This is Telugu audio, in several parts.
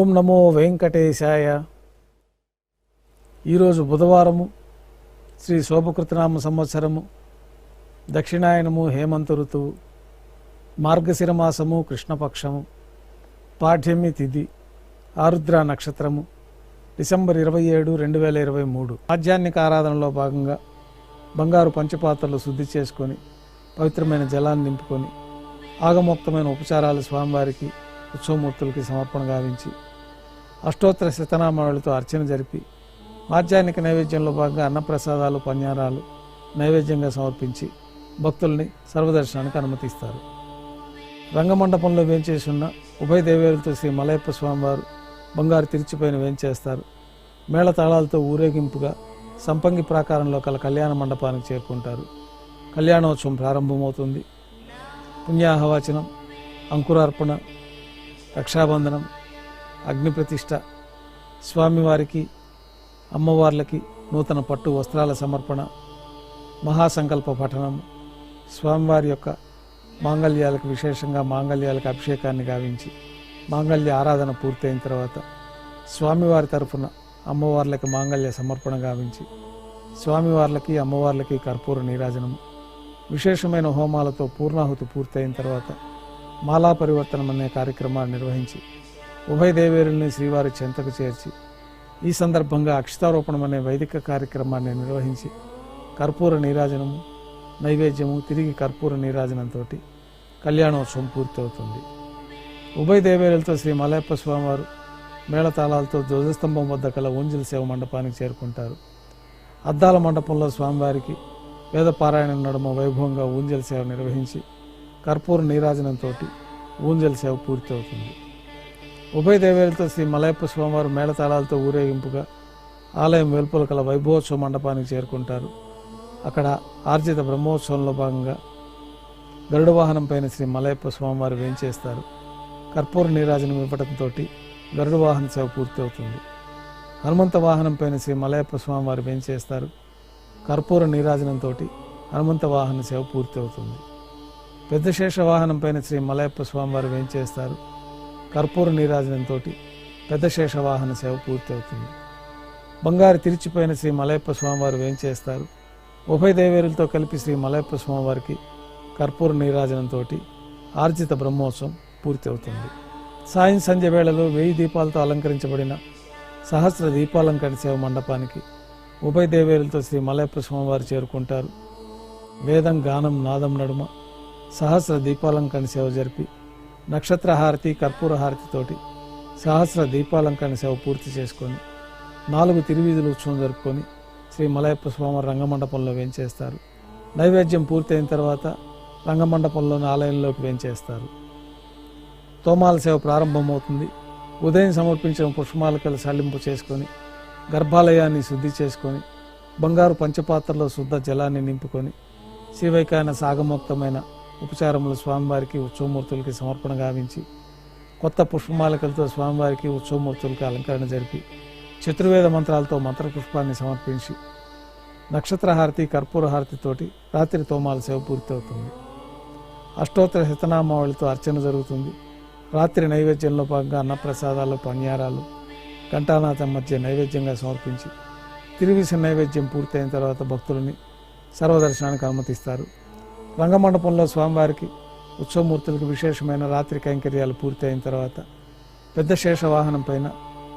ఓం నమో వెంకటేశాయ. ఈరోజు బుధవారము శ్రీ శోభకృతనామ సంవత్సరము దక్షిణాయనము హేమంత ఋతువు మార్గశిర మాసము కృష్ణపక్షము పాఠ్యమి తిథి ఆరుద్ర నక్షత్రము డిసెంబర్ ఇరవై ఏడు రెండు వేల ఇరవై మూడు. ఆధ్యాత్మిక ఆరాధనలో భాగంగా బంగారు పంచపాత్రలు శుద్ధి చేసుకొని పవిత్రమైన జలాన్ని నింపుకొని ఆగమోక్తమైన ఉపచారాలు స్వామివారికి ఉత్సవమూర్తులకి సమర్పణ గావించి అష్టోత్తర శతనామావళితో అర్చన జరిపి ఆధ్యాత్మిక నైవేద్యంలో భాగంగా అన్నప్రసాదాలు పన్యారాలు నైవేద్యంగా సమర్పించి భక్తుల్ని సర్వదర్శనానికి అనుమతిస్తారు. రంగమండపంలో వేంచేసి ఉభయ దేవేరులతో శ్రీ మలయప్ప స్వామివారు బంగారు తిరిచిపోయిన వేంచేస్తారు. మేళతాళాలతో ఊరేగింపుగా సంపంగి ప్రాకారంలో కల కళ్యాణ మండపానికి చేరుకుంటారు. కళ్యాణోత్సవం ప్రారంభమవుతుంది. పుణ్యాహవాచనం అంకురార్పణ రక్షాబంధనం అగ్నిప్రతిష్ఠ. స్వామివారికి అమ్మవార్లకి నూతన పట్టు వస్త్రాల సమర్పణ మహాసంకల్ప పఠనం. స్వామివారి యొక్క మాంగళ్యాలకు విశేషంగా మాంగళ్యాలకు అభిషేకాన్ని గావించి మాంగళ్య ఆరాధన పూర్తయిన తర్వాత స్వామివారి తరఫున అమ్మవార్లకి మాంగళ్య సమర్పణ గావించి స్వామివార్లకి అమ్మవార్లకి కర్పూర నీరాజనము. విశేషమైన హోమాలతో పూర్ణాహుతి పూర్తయిన తర్వాత మాలా పరివర్తనం అనే కార్యక్రమాన్ని నిర్వహించి ఉభయ దేవేరుల్ని శ్రీవారి చెంతకు చేర్చి ఈ సందర్భంగా అక్షతారోపణం అనే వైదిక కార్యక్రమాన్ని నిర్వహించి కర్పూర నీరాజనము నైవేద్యము తిరిగి కర్పూర నీరాజనంతో కళ్యాణోత్సవం పూర్తవుతుంది. ఉభయ దేవేరులతో శ్రీ మలయప్ప స్వామివారు మేళతాళాలతో ధ్వజస్తంభం వద్ద కల ఊంజల్ సేవ మండపానికి చేరుకుంటారు. అద్దాల మండపంలో స్వామివారికి వేదపారాయణం నడుమ వైభవంగా ఊంజల్ సేవ నిర్వహించి కర్పూర నీరాజనంతో ఊంజల్ సేవ పూర్తి అవుతుంది ఉభయ దేవేలతో శ్రీ మలయప్ప స్వామివారు మేళతాళాలతో ఊరేగింపుగా ఆలయం వెలుపల కల వైభవోత్సవ మండపానికి చేరుకుంటారు. అక్కడ ఆర్జిత బ్రహ్మోత్సవంలో భాగంగా గరుడ వాహనం పైన శ్రీ మలయప్ప స్వామివారు వేంచేస్తారు. కర్పూర నీరాజనం ఇవ్వడంతో గరుడ వాహన సేవ పూర్తి అవుతుంది హనుమంత వాహనం పైన శ్రీ మలయప్ప స్వామివారు వేంచేస్తారు. కర్పూర నీరాజనంతో హనుమంత వాహన సేవ పూర్తి అవుతుంది పెద్ద శేష వాహనం పైన శ్రీ మలయప్ప స్వామివారు వేంచేస్తారు. కర్పూర నీరాజనంతో పెద్ద శేషవాహన సేవ పూర్తి అవుతుంది బంగారు తిరిచిపోయిన శ్రీ మలయప్ప స్వామివారు వేంచేస్తారు ఉభయ దేవేరులతో కలిపి శ్రీ మలయప్ప స్వామివారికి కర్పూర నీరాజనంతో ఆర్జిత బ్రహ్మోత్సవం పూర్తి అవుతుంది సాయం సంధ్య వేళలో వెయ్యి దీపాలతో అలంకరించబడిన సహస్ర దీపాలంకరణ సేవ మండపానికి ఉభయ దేవేరులతో శ్రీ మలయప్ప స్వామివారు చేరుకుంటారు. వేదం గానం నాదం నడుమ సహస్ర దీపాలంకరణ సేవ జరిపి నక్షత్ర హారతి కర్పూర హారతితోటి సహస్ర దీపాలంకరణ సేవ పూర్తి చేసుకొని నాలుగు తిరువీధులు ఉత్సవం జరుపుకొని శ్రీ మలయప్ప స్వామి రంగమండపంలో వేంచేస్తారు. నైవేద్యం పూర్తయిన తర్వాత రంగమండపంలోని ఆలయంలోకి వేంచేస్తారు. తోమాల సేవ ప్రారంభమవుతుంది. ఉదయం సమర్పించిన పుష్పమాలకలు సల్లింపు చేసుకొని గర్భాలయాన్ని శుద్ధి చేసుకొని బంగారు పంచపాత్రలో శుద్ధ జలాన్ని నింపుకొని శ్రీవైకాయన సాగమోక్తమైన ఉపచారములు స్వామివారికి ఉత్సవమూర్తులకి సమర్పణ గావించి కొత్త పుష్పమాలికలతో స్వామివారికి ఉత్సవమూర్తులకి అలంకరణ జరిపి చతుర్వేద మంత్రాలతో మంత్రపుష్పాన్ని సమర్పించి నక్షత్రహారతి కర్పూర హారతితోటి రాత్రి తోమాల సేవ పూర్తవుతుంది. అష్టోత్తర శతనామావళితో అర్చన జరుగుతుంది. రాత్రి నైవేద్యంలో భాగంగా అన్నప్రసాదాలు పన్యారాలు ఘంటానాథం మధ్య నైవేద్యంగా సమర్పించి తిరువిస నైవేద్యం పూర్తయిన తర్వాత భక్తులని సర్వదర్శనానికి అనుమతిస్తారు. రంగమండపంలో స్వామివారికి ఉత్సవమూర్తులకు విశేషమైన రాత్రి కైంకర్యాలు పూర్తయిన తర్వాత పెద్ద శేషవాహనం పైన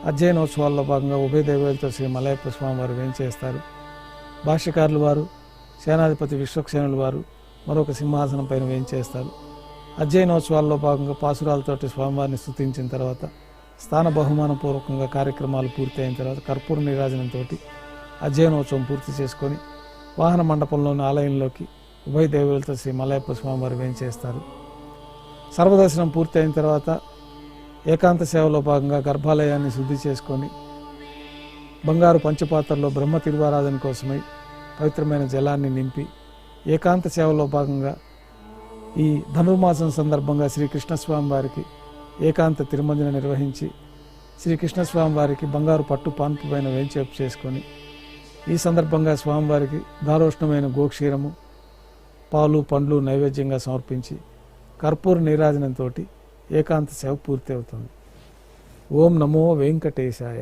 అధ్యయనోత్సవాల్లో భాగంగా ఉభయ దేవేలతో శ్రీ మలయప్ప స్వామివారు వేయించేస్తారు భాష్యకారులు వారు సేనాధిపతి విశ్వక్సేనులు వారు మరొక సింహాసనం పైన వేయించేస్తారు అధ్యయనోత్సవాల్లో భాగంగా పాసురాలతోటి స్వామివారిని స్థుతించిన తర్వాత స్థాన బహుమాన పూర్వకంగా కార్యక్రమాలు పూర్తి అయిన తర్వాత కర్పూర నీరాజనంతో అధ్యయనోత్సవం పూర్తి చేసుకొని వాహన మండపంలోని ఆలయంలోకి ఉభయ దేవులతో శ్రీ మలయప్ప స్వామివారు వేయించేస్తారు సర్వదర్శనం పూర్తి అయిన తర్వాత ఏకాంత సేవలో భాగంగా గర్భాలయాన్ని శుద్ధి చేసుకొని బంగారు పంచపాత్రలో బ్రహ్మ తిరువారాధన కోసమై పవిత్రమైన జలాన్ని నింపి ఏకాంత సేవలో భాగంగా ఈ ధనుర్మాసం సందర్భంగా శ్రీకృష్ణస్వామి వారికి ఏకాంత తిరుమంజన నిర్వహించి శ్రీకృష్ణస్వామి వారికి బంగారు పట్టు పాన్పు పైన వేంచేపు చేసుకొని ఈ సందర్భంగా స్వామివారికి దారోష్ణమైన గోక్షీరము పాలు పండ్లు నైవేద్యంగా సమర్పించి కర్పూర నీరాజనంతో ఏకాంత సేవ పూర్తి అవుతుంది ఓం నమో వెంకటేశాయ.